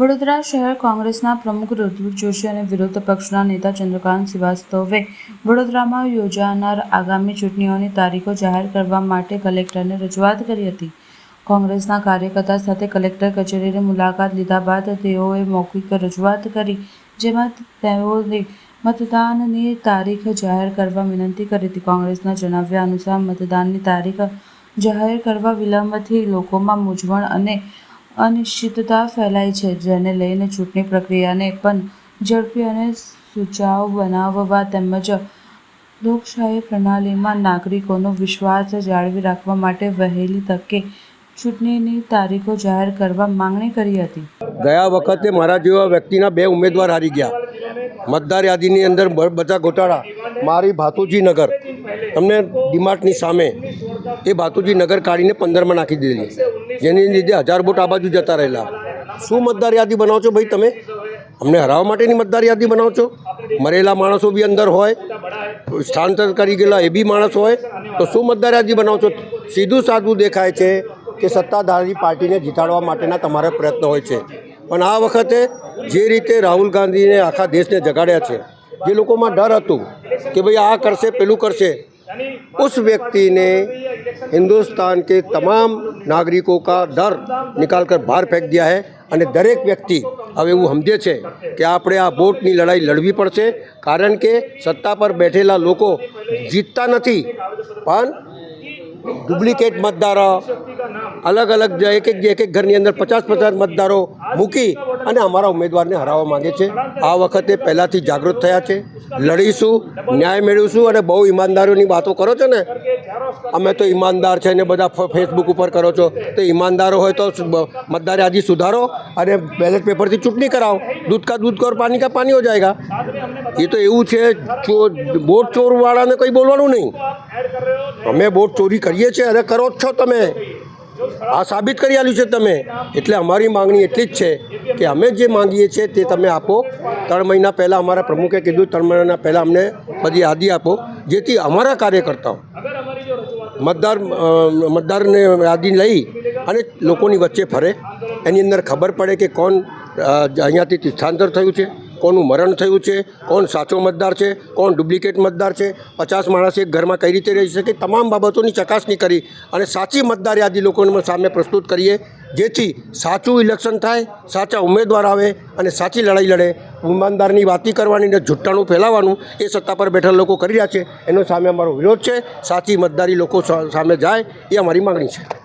વડોદરા શહેર કોંગ્રેસના પ્રમુખ રુદ્ર જોશી અને વિરોધ પક્ષના નેતા ચંદ્રકાંત શ્રીવાસ્તવે વડોદરામાં યોજાનાર આગામી ચૂંટણીઓની તારીખો જાહેર કરવા માટે કલેક્ટરને રજૂઆત કરી હતી. કોંગ્રેસના કાર્યકર્તા સાથે કલેક્ટર કચેરીની મુલાકાત લીધા બાદ તેઓએ મૌખિક રજૂઆત કરી, જેમાં તેઓને મતદાનની તારીખ જાહેર કરવા વિનંતી કરી હતી. કોંગ્રેસના જણાવ્યા અનુસાર મતદાનની તારીખ જાહેર કરવા વિલંબથી લોકોમાં મૂંઝવણ અને અનિશ્ચિતતા ફેલાઈ છે, જેને લઈને ચૂંટણી પ્રક્રિયાને પણ ઝડપી અને સુચાવ બનાવવા તેમજ લોકશાહી પ્રણાલીમાં નાગરિકોનો વિશ્વાસ જાળવી રાખવા માટે વહેલી તકે ચૂંટણીની તારીખો જાહેર કરવા માંગણી કરી હતી. ગયા વખતે મારા જેવા વ્યક્તિના બે ઉમેદવાર હારી ગયા. મતદાર યાદીની અંદર બધા ગોટાળા. મારી ભાતુજી નગર તમને ડીમાર્ટની સામે. એ ભાતુજી નગર કાઢીને પંદરમાં નાખી દીધેલી. જેની લીધે હજાર વોટ આ બાજુ જતા રહેલા. શું મતદાર યાદી બનાવો છો ભાઈ તમે? અમને હરાવવા માટેની મતદાર યાદી બનાવો છો મરેલા માણસો બી અંદર હોય સ્થળાંતર કરી ગયેલા એ બી માણસ હોય, તો શું મતદાર યાદી બનાવો છો સીધું સાદું દેખાય છે કે સત્તાધારી પાર્ટીને જીતાડવા માટેના તમારા પ્રયત્ન હોય છે. પણ આ વખતે જે રીતે રાહુલ ગાંધીને આખા દેશને જગાડ્યા છે, જે લોકોમાં ડર હતું કે ભાઈ આ કરશે, પેલું કરશે उस व्यक्ति ने हिंदुस्तान के तमाम नागरिकों का डर निकाल कर बाहर फेंक दिया है અને દરેક વ્યક્તિ હવે એવું સમજે છે કે આપણે આ વોટની લડાઈ લડવી પડશે કારણ કે સત્તા પર બેઠેલા લોકો જીતતા નથી પણ ડુપ્લિકેટ મતદારો અલગ અલગ જે એક એક જે એક એક ઘરની અંદર પચાસ પચાસ મતદારો મૂકી અને અમારા ઉમેદવારને હરાવવા માગે છે. આ વખતે પહેલાંથી જાગૃત થયા છે. લડીશું, ન્યાય મેળવીશું અને બહુ ઈમાનદારીઓની વાતો કરો છો ને? અમે તો ઈમાનદાર છે ને બધા ફેસબુક ઉપર કરો છો. તો ઈમાનદારો હોય તો મતદારે આજે સુધારો અને બેલેટ પેપરથી ચૂંટણી કરાવો. દૂધ કા દૂધ કરો પાણી કા પાણી હો જાયગા? એ તો એવું છે બોટ ચોરવાળાને કંઈ બોલવાનું નહીં. અમે બોટ ચોરી કરીએ છીએ અને કરો જ છો તમે. આ સાબિત કરી આલ્યું છે તમે. એટલે અમારી માંગણી એટલી જ છે. કે અમે જે માંગીએ છીએ તે તમે આપો. ત્રણ મહિના પહેલાં અમારા પ્રમુખે કીધું, ત્રણ મહિના પહેલાં અમને બધી યાદી આપો, જેથી અમારા કાર્યકર્તાઓ મતદાર મતદારને યાદી લઈ અને લોકોની વચ્ચે ફરે. એની અંદર ખબર પડે કે કોણ અહીંયાથી તીર્થાંતર થયું છે, કોનું મરણ થયું છે, કોણ સાચો મતદાર છે, કોણ ડુપ્લિકેટ મતદાર છે, પચાસ માણસ એક ઘરમાં કઈ રીતે રહી શકે, તમામ બાબતોની ચકાસણી કરી અને સાચી મતદાર યાદી લોકોને સામે પ્રસ્તુત કરીએ. જેથી સાચું ઇલેક્શન થાય, સાચા ઉમેદવાર આવે અને સાચી લડાઈ લડે. ઈમાનદારની વાતી કરવાની ને જુઠ્ઠાણું ફેલાવવાનું એ સત્તા પર બેઠેલા લોકો કરી રહ્યા છે. એનો સામે અમારો વિરોધ છે. સાચી મતદારી લોકો સામે જાય એ અમારી માગણી છે.